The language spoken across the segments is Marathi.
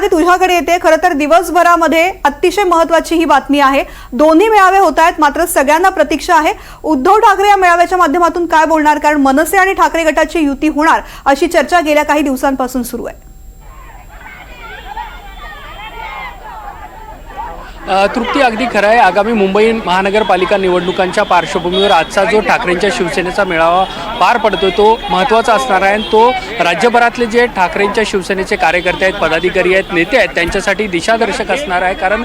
आधी तुझ्याकडे येते. खरं तर दिवसभरामध्ये अतिशय महत्वाची ही बातमी आहे. दोन्ही मेळावे होत आहेत मात्र सगळ्यांना प्रतीक्षा आहे. उद्धव ठाकरे या मेळाव्याच्या माध्यमातून काय बोलणार? कारण मनसे आणि ठाकरे गटाची युती होणार अशी चर्चा गेल्या काही दिवसांपासून सुरू आहे. तृप्ती अगदी खरं आहे. आगामी मुंबई महानगरपालिका निवडणुकांच्या पार्श्वभूमीवर आजचा जो ठाकरेंच्या शिवसेनेचा मेळावा पार पडतो तो महत्त्वाचा असणार आहे. आणि तो राज्यभरातले जे ठाकरेंच्या शिवसेनेचे कार्यकर्ते आहेत पदाधिकारी आहेत नेते आहेत त्यांच्यासाठी दिशादर्शक असणार आहे. कारण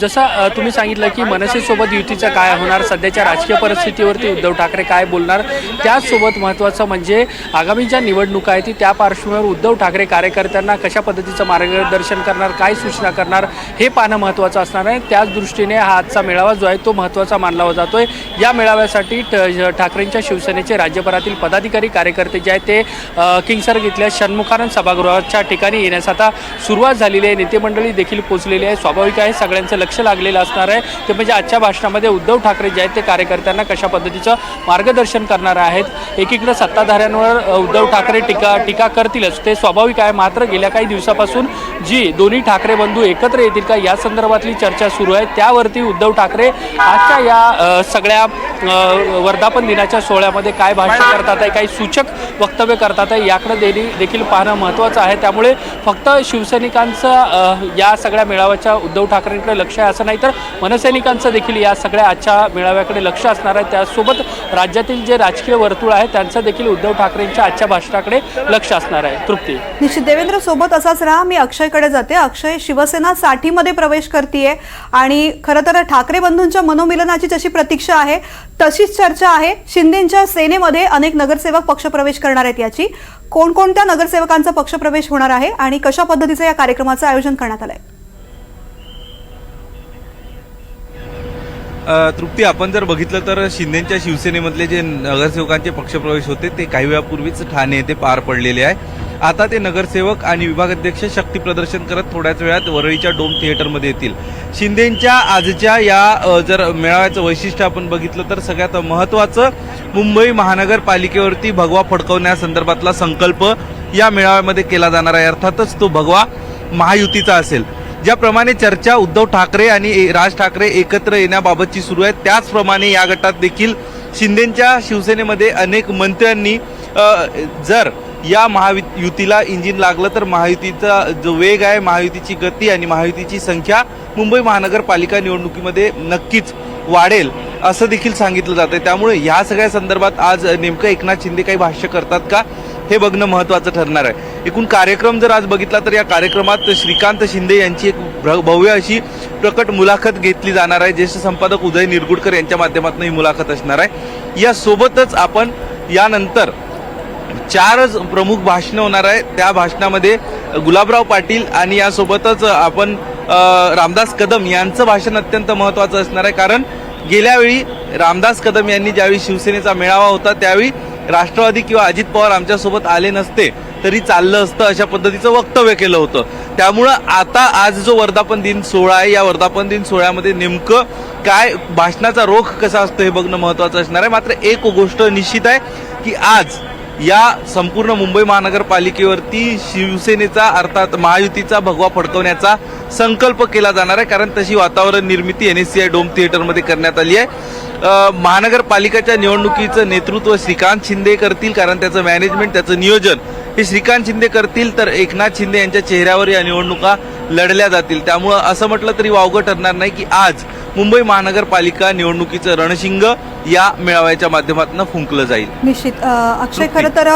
जसं तुम्ही सांगितलं की मनसेसोबत युतीचं काय होणार सध्याच्या राजकीय परिस्थितीवरती उद्धव ठाकरे काय बोलणार त्याचसोबत महत्त्वाचं म्हणजे आगामी ज्या निवडणुका आहेत ती त्या पार्श्वभूमीवर उद्धव ठाकरे कार्यकर्त्यांना कशा पद्धतीचं मार्गदर्शन करणार काय सूचना करणार हे पाहणं महत्त्वाचं असणार आहे. त्याच दृष्टीने हा आजचा मेळावा जो आहे तो महत्त्वाचा मानला जातोय. या मेळाव्यासाठी ठ- ठाकरेंच्या शिवसेनेचे राज्यभरातील पदाधिकारी कार्यकर्ते जे आहेत ते किंगसर्ग इथल्या षण्मुखानंद सभागृहाच्या ठिकाणी येण्यास आता सुरुवात झालेली आहे. नेते मंडळी देखील पोहोचलेली आहे. स्वाभाविक आहे सगळ्यांचं लक्ष लागलेलं असणार आहे. ते म्हणजे आजच्या भाषणामध्ये उद्धव ठाकरे जे आहेत ते कार्यकर्त्यांना कशा पद्धतीचं मार्गदर्शन करणार आहेत? एकीकडे सत्ताधाऱ्यांवर उद्धव ठाकरे टीका टीका करतीलच. ते स्वाभाविक आहे. मात्र गेल्या काही दिवसापासून जी दोन्ही ठाकरे बंधू एकत्र येतील का या संदर्भातली चर्चा सुरू आहे. त्यावरती उद्धव ठाकरे आजच्या या सगळ्या वर्धापन दिनाच्या सोहळ्यामध्ये काय भाष्य करतात आहे काही सूचक वक्तव्य करतात आहे याकडे देणी देखील पाहणं महत्त्वाचं आहे. त्यामुळे फक्त शिवसैनिकांचं या सगळ्या मेळाव्याच्या उद्धव ठाकरेंकडे लक्ष आहे असं नाही तर मनसैनिकांचं देखील या सगळ्या आजच्या मेळाव्याकडे लक्ष असणार आहे. त्यासोबत राज्यातील जे राजकीय वर्तुळ आहे त्यांचं देखील उद्धव ठाकरेंच्या आजच्या भाषणाकडे लक्ष असणार आहे. तृप्ती. निश्चित. देवेंद्र सोबत असाच राहा. मी अक्षयकडे जाते. अक्षय शिवसेना साठीमध्ये प्रवेश करते आणि खरं तर ठाकरे बंधूंच्या मनोमिलनाची जशी प्रतीक्षा आहे तशीच चर्चा आहे. शिंदेच्या सेनेमध्ये अनेक नगरसेवक पक्षप्रवेश करणार आहेत याची. कोणकोणत्या नगरसेवकांचा पक्षप्रवेश होणार आहे आणि कशा पद्धतीचं या कार्यक्रमाचं आयोजन करण्यात आलंय? आहे तृप्ती आपण जर बघितलं तर शिंदेच्या शिवसेनेमधले जे नगरसेवकांचे पक्षप्रवेश होते ते काही वेळापूर्वीच ठाणे येथे पार पडलेले आहे. आता ते नगरसेवक आणि विभागाध्यक्ष शक्ती प्रदर्शन करत थोड्याच वेळात वरळीच्या डोम थिएटरमध्ये येतील. शिंदेच्या आजच्या या जर मेळाव्याचं वैशिष्ट्य आपण बघितलं तर सगळ्यात महत्वाचं मुंबई महानगरपालिकेवरती भगवा फडकवण्यासंदर्भातला संकल्प या मेळाव्यामध्ये केला जाणार आहे. अर्थातच तो भगवा महायुतीचा असेल. ज्याप्रमाणे चर्चा उद्धव ठाकरे आणि ए- राज ठाकरे एकत्र येण्याबाबतची सुरू आहे त्याचप्रमाणे या गटात देखील शिंदेच्या शिवसेनेमध्ये अनेक मंत्र्यांनी जर या महायुतीला इंजिन लागलं तर महायुतीचा जो वेग आहे महायुतीची गती आणि महायुतीची संख्या मुंबई महानगरपालिका निवडणुकीमध्ये नक्कीच वाढेल असं देखील सांगितलं जातं त्यामुळे ह्या सगळ्या संदर्भात आज नेमकं एकनाथ शिंदे काही भाष्य करतात का हे बघणं महत्वाचं ठरणार आहे. एकूण कार्यक्रम जर आज बघितला तर या कार्यक्रमात श्रीकांत शिंदे यांची एक भ्र- भव्य अशी प्रकट मुलाखत घेतली जाणार आहे. ज्येष्ठ संपादक उदय निरगुडकर यांच्या माध्यमातून ही मुलाखत असणार आहे. यासोबतच आपण यानंतर चारच प्रमुख भाषणं होणार आहे त्या भाषणामध्ये गुलाबराव पाटील आणि यासोबतच आपण रामदास कदम यांचं भाषण अत्यंत महत्वाचं असणार आहे. कारण गेल्यावेळी रामदास कदम यांनी ज्यावेळी शिवसेनेचा मेळावा होता त्यावेळी राष्ट्रवादी किंवा अजित पवार आमच्यासोबत आले नसते तरी चाललं असतं अशा पद्धतीचं वक्तव्य केलं होतं. त्यामुळं आता आज जो वर्धापन दिन सोहळा आहे या वर्धापन दिन सोहळ्यामध्ये नेमकं काय भाषणाचा रोख कसा असतो हे बघणं महत्वाचं असणार आहे. मात्र एक गोष्ट निश्चित आहे की आज या संपूर्ण मुंबई महानगरपालिकेवरती शिवसेनेचा अर्थात महायुतीचा भगवा फडकवण्याचा संकल्प केला जाणार आहे. कारण तशी वातावरण निर्मिती N S C I dome थिएटरमध्ये करण्यात आली आहे. महानगरपालिकेच्या निवडणुकीचं नेतृत्व श्रीकांत शिंदे करतील कारण त्याचं मॅनेजमेंट त्याचं नियोजन हे श्रीकांत शिंदे करतील तर एकनाथ शिंदे यांच्या चेहऱ्यावर या निवडणुका लढल्या जातील. त्यामुळं असं म्हटलं तरी वावगं ठरणार नाही की आज मुंबई महानगरपालिका निवडणुकीचं रणशिंग या मेळाव्याच्या माध्यमातून फुंकलं जाईल. निश्चित. अक्षय खरं तर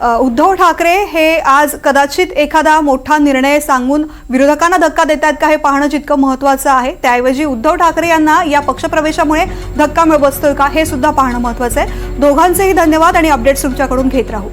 उद्धव ठाकरे हे आज कदाचित एखादा मोठा निर्णय सांगून विरोधकांना धक्का देत आहेत का हे पाहणं जितकं महत्वाचं आहे. त्याऐवजी उद्धव ठाकरे यांना या पक्षप्रवेशामुळे धक्का मिळत बसतोय का हे सुद्धा पाहणं महत्वाचं आहे. दोघांचेही धन्यवाद आणि अपडेट्स तुमच्याकडून घेत राहू.